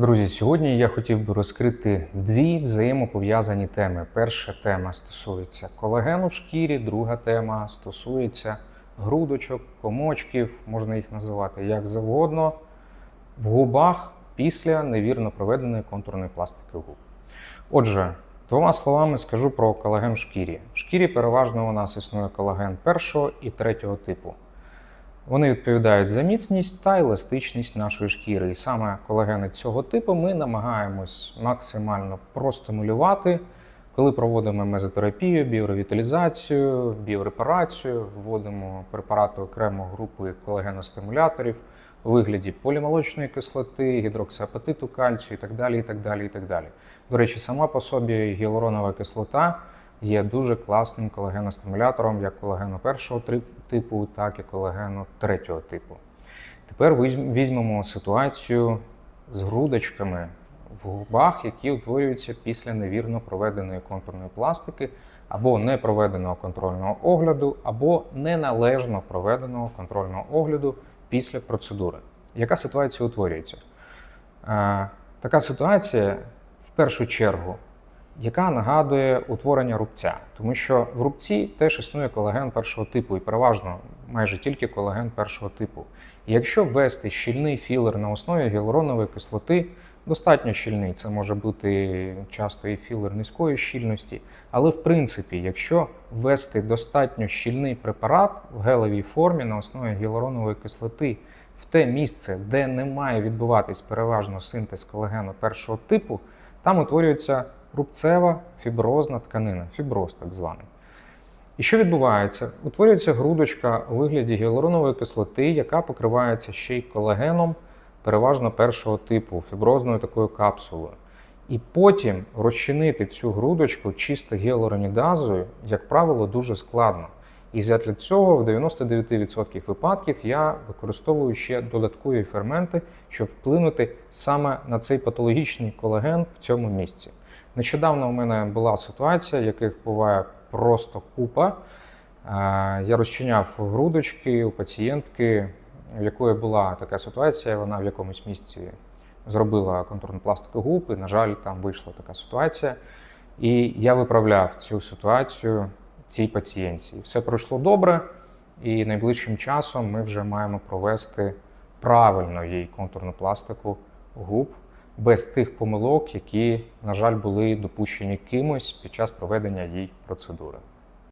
Друзі, сьогодні я хотів би розкрити дві взаємопов'язані теми. Перша тема стосується колагену в шкірі, друга тема стосується грудочок, комочків, можна їх називати як завгодно, в губах після невірно проведеної контурної пластики губ. Отже, двома словами скажу про колаген в шкірі. В шкірі переважно у нас існує колаген першого і третього типу. Вони відповідають за міцність та еластичність нашої шкіри. І саме колагени цього типу ми намагаємось максимально простимулювати, коли проводимо мезотерапію, біоревіталізацію, біорепарацію, вводимо препарати окремо групи колагеностимуляторів у вигляді полімолочної кислоти, гідроксиапатиту кальцію і так далі. і так далі, і так далі. До речі, сама по собі гіалуронова кислота є дуже класним колагеностимулятором як колагену першого типу, так і колагену третього типу. Тепер візьмемо ситуацію з грудочками в губах, які утворюються після невірно проведеної контурної пластики, або непроведеного контрольного огляду, або неналежно проведеного контрольного огляду після процедури. Яка ситуація утворюється? Е, Така ситуація в першу чергу яка нагадує утворення рубця, тому що в рубці теж існує колаген першого типу, і переважно майже тільки колаген першого типу. І якщо ввести щільний філер на основі гіалуронової кислоти, достатньо щільний, це може бути часто і філер низької щільності, але в принципі, якщо ввести достатньо щільний препарат в гелевій формі на основі гіалуронової кислоти в те місце, де не має відбуватись переважно синтез колагену першого типу, там утворюється рубцева фіброзна тканина, фіброз так званий. І що відбувається? Утворюється грудочка у вигляді гіалуронової кислоти, яка покривається ще й колагеном, переважно першого типу, фіброзною такою капсулою. І потім розчинити цю грудочку чисто гіалуронідазою, як правило, дуже складно. І для цього в 99% випадків я використовую ще додаткові ферменти, щоб вплинути саме на цей патологічний колаген в цьому місці. Нещодавно у мене була ситуація, яких буває просто купа. Е, Я розчиняв грудочки у пацієнтки, у якої була така ситуація, вона в якомусь місці зробила контурну пластику губ, і, на жаль, там вийшла така ситуація. І я виправляв цю ситуацію цій пацієнтці. Все пройшло добре, і найближчим часом ми вже маємо провести правильно їй контурну пластику губ без тих помилок, які, на жаль, були допущені кимось під час проведення їй процедури.